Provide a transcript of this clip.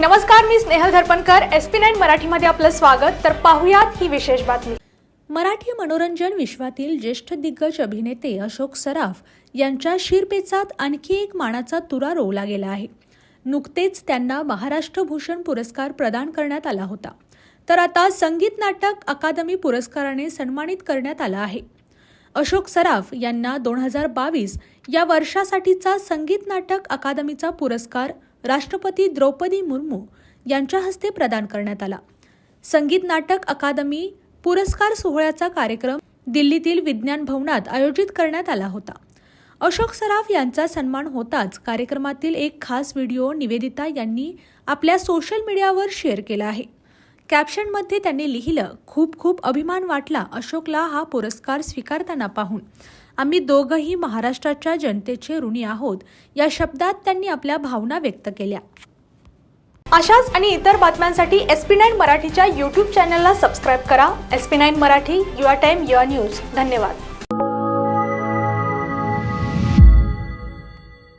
नमस्कार मी Snehal Dharpankar. S P nine मराठीमध्ये आपलं स्वागत. तर पाहुयात ही विशेष बातमी. मराठी मनोरंजन विश्वातील ज्येष्ठ दिग्गज अभिनेते अशोक सराफ यांच्या शिरपेचात आणखी एक मानाचा तुरा रोवला गेला आहे. नुकतेच त्यांना महाराष्ट्र भूषण पुरस्कार प्रदान करण्यात आला होता. तर आता संगीत नाटक अकादमी पुरस्काराने सन्मानित करण्यात आला आहे. अशोक सराफ यांना दोन हजार बावीस या वर्षासाठीचा संगीत नाटक अकादमीचा पुरस्कार राष्ट्रपती द्रौपदी मुर्मू यांच्या हस्ते प्रदान करण्यात आला. संगीत नाटक अकादमी पुरस्कार सोहळ्याचा कार्यक्रम दिल्लीतील विज्ञान भवनात आयोजित करण्यात आला होता. अशोक सराफ यांचा सन्मान होताच कार्यक्रमातील एक खास व्हिडिओ निवेदिता यांनी आपल्या सोशल मीडियावर शेअर केला आहे. कॅप्शनमध्ये त्यांनी लिहिलं खूप खूप अभिमान वाटला अशोकला हा पुरस्कार स्वीकारताना पाहून. आम्ही दोघंही महाराष्ट्राच्या जनतेचे ऋणी आहोत. या शब्दात त्यांनी आपल्या भावना व्यक्त केल्या. अशाच आणि इतर बातम्यांसाठी एस पी नाईन मराठीच्या यूट्यूब चॅनलला सबस्क्राईब करा. S P nine Marathi your time your news. धन्यवाद.